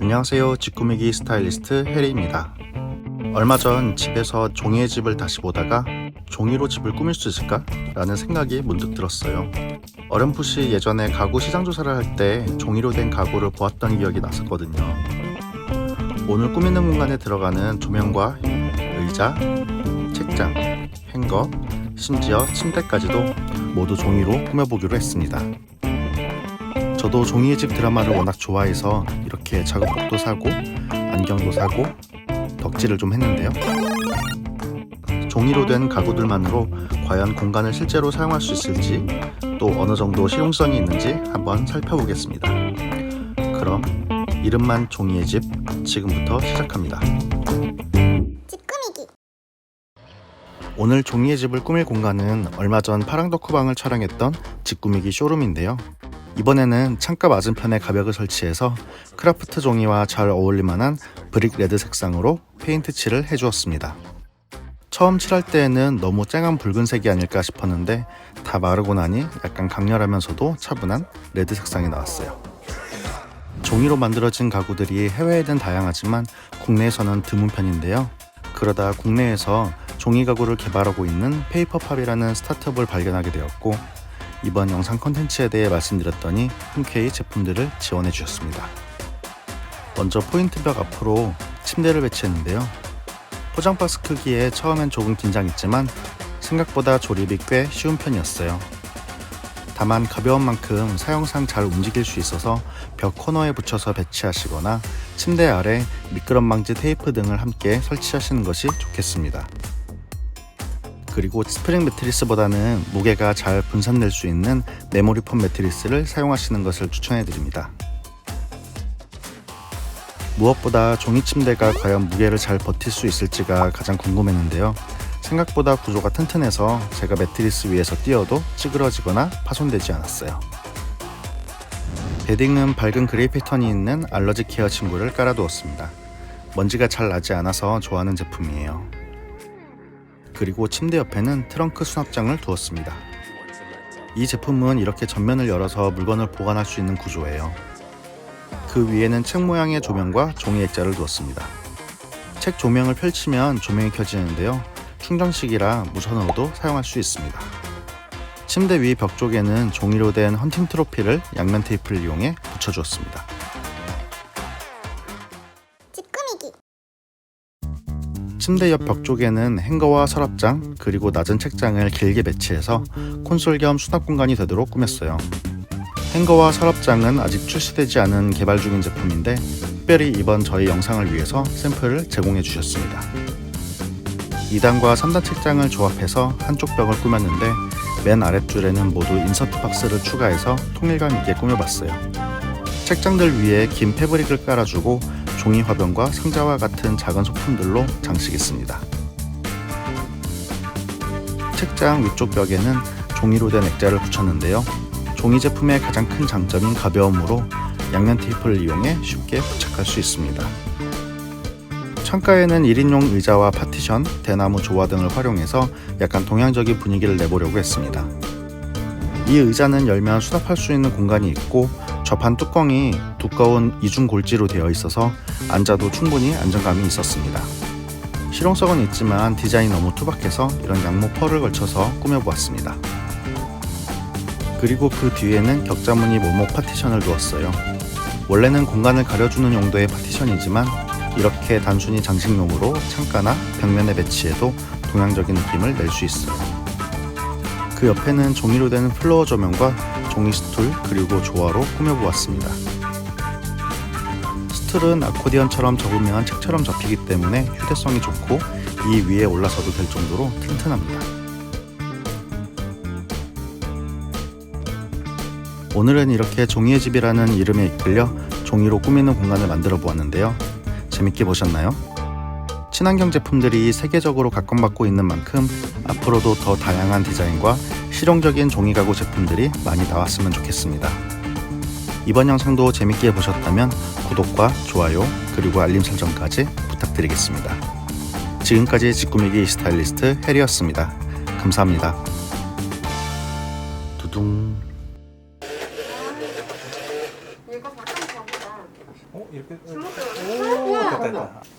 안녕하세요. 직구미기 스타일리스트 해리입니다. 얼마 전 집에서 종이의 집을 다시 보다가 종이로 집을 꾸밀 수 있을까? 라는 생각이 문득 들었어요. 어렴풋이 예전에 가구 시장 조사를 할 때 종이로 된 가구를 보았던 기억이 났었거든요. 오늘 꾸미는 공간에 들어가는 조명과 의자, 책장, 행거, 심지어 침대까지도 모두 종이로 꾸며보기로 했습니다. 저도 종이의 집 드라마를 워낙 좋아해서 이렇게 작업복도 사고 안경도 사고 덕질을 좀 했는데요. 종이로 된 가구들만으로 과연 공간을 실제로 사용할 수 있을지 또 어느 정도 실용성이 있는지 한번 살펴보겠습니다. 그럼 이름만 종이의 집 지금부터 시작합니다. 집 꾸미기 오늘 종이의 집을 꾸밀 공간은 얼마 전 파랑덕후방을 촬영했던 집 꾸미기 쇼룸인데요. 이번에는 창가 맞은편에 가벽을 설치해서 크라프트 종이와 잘 어울릴 만한 브릭 레드 색상으로 페인트 칠을 해주었습니다. 처음 칠할 때에는 너무 쨍한 붉은색이 아닐까 싶었는데 다 마르고 나니 약간 강렬하면서도 차분한 레드 색상이 나왔어요. 종이로 만들어진 가구들이 해외에는 다양하지만 국내에서는 드문 편인데요. 그러다 국내에서 종이 가구를 개발하고 있는 페이퍼팝이라는 스타트업을 발견하게 되었고 이번 영상 컨텐츠에 대해 말씀드렸더니 흔쾌히 제품들을 지원해 주셨습니다. 먼저 포인트벽 앞으로 침대를 배치했는데요. 포장 박스 크기에 처음엔 조금 긴장했지만 생각보다 조립이 꽤 쉬운 편이었어요. 다만 가벼운 만큼 사용상 잘 움직일 수 있어서 벽 코너에 붙여서 배치하시거나 침대 아래 미끄럼 방지 테이프 등을 함께 설치하시는 것이 좋겠습니다. 그리고 스프링 매트리스보다는 무게가 잘 분산될 수 있는 메모리 폼 매트리스를 사용하시는 것을 추천해 드립니다. 무엇보다 종이 침대가 과연 무게를 잘 버틸 수 있을지가 가장 궁금했는데요. 생각보다 구조가 튼튼해서 제가 매트리스 위에서 뛰어도 찌그러지거나 파손되지 않았어요. 베딩은 밝은 그레이 패턴이 있는 알러지 케어 침구를 깔아두었습니다. 먼지가 잘 나지 않아서 좋아하는 제품이에요. 그리고 침대 옆에는 트렁크 수납장을 두었습니다. 이 제품은 이렇게 전면을 열어서 물건을 보관할 수 있는 구조예요. 그 위에는 책 모양의 조명과 종이 액자를 두었습니다. 책 조명을 펼치면 조명이 켜지는데요. 충전식이라 무선으로도 사용할 수 있습니다. 침대 위 벽 쪽에는 종이로 된 헌팅 트로피를 양면 테이프를 이용해 붙여주었습니다. 침대 옆 벽 쪽에는 행거와 서랍장 그리고 낮은 책장을 길게 배치해서 콘솔 겸 수납 공간이 되도록 꾸몄어요. 행거와 서랍장은 아직 출시되지 않은 개발 중인 제품인데 특별히 이번 저희 영상을 위해서 샘플을 제공해 주셨습니다. 2단과 3단 책장을 조합해서 한쪽 벽을 꾸몄는데 맨 아랫줄에는 모두 인서트 박스를 추가해서 통일감 있게 꾸며봤어요. 책장들 위에 긴 패브릭을 깔아주고 종이 화병과 상자와 같은 작은 소품들로 장식했습니다. 책장 위쪽 벽에는 종이로 된 액자를 붙였는데요. 종이 제품의 가장 큰 장점인 가벼움으로 양면 테이프를 이용해 쉽게 부착할 수 있습니다. 창가에는 1인용 의자와 파티션, 대나무 조화 등을 활용해서 약간 동양적인 분위기를 내보려고 했습니다. 이 의자는 열면 수납할 수 있는 공간이 있고 좌판 뚜껑이 두꺼운 이중 골지로 되어 있어서 앉아도 충분히 안정감이 있었습니다. 실용성은 있지만 디자인이 너무 투박해서 이런 양모 펄을 걸쳐서 꾸며보았습니다. 그리고 그 뒤에는 격자무늬 모모 파티션을 두었어요. 원래는 공간을 가려주는 용도의 파티션이지만 이렇게 단순히 장식용으로 창가나 벽면에 배치해도 동양적인 느낌을 낼 수 있어요. 그 옆에는 종이로 된 플로어 조명과 종이 스툴 그리고 조화로 꾸며보았습니다. 스툴은 아코디언처럼 접으면 책처럼 접히기 때문에 휴대성이 좋고 이 위에 올라서도 될 정도로 튼튼합니다. 오늘은 이렇게 종이의 집이라는 이름에 이끌려 종이로 꾸미는 공간을 만들어 보았는데요. 재밌게 보셨나요? 친환경 제품들이 세계적으로 각광받고 있는 만큼 앞으로도 더 다양한 디자인과 실용적인 종이 가구 제품들이 많이 나왔으면 좋겠습니다. 이번 영상도 재밌게 보셨다면 구독과 좋아요 그리고 알림 설정까지 부탁드리겠습니다. 지금까지 직구미기 스타일리스트 해리였습니다. 감사합니다. 두둥. 어? 이렇게 오, 됐다, 됐다.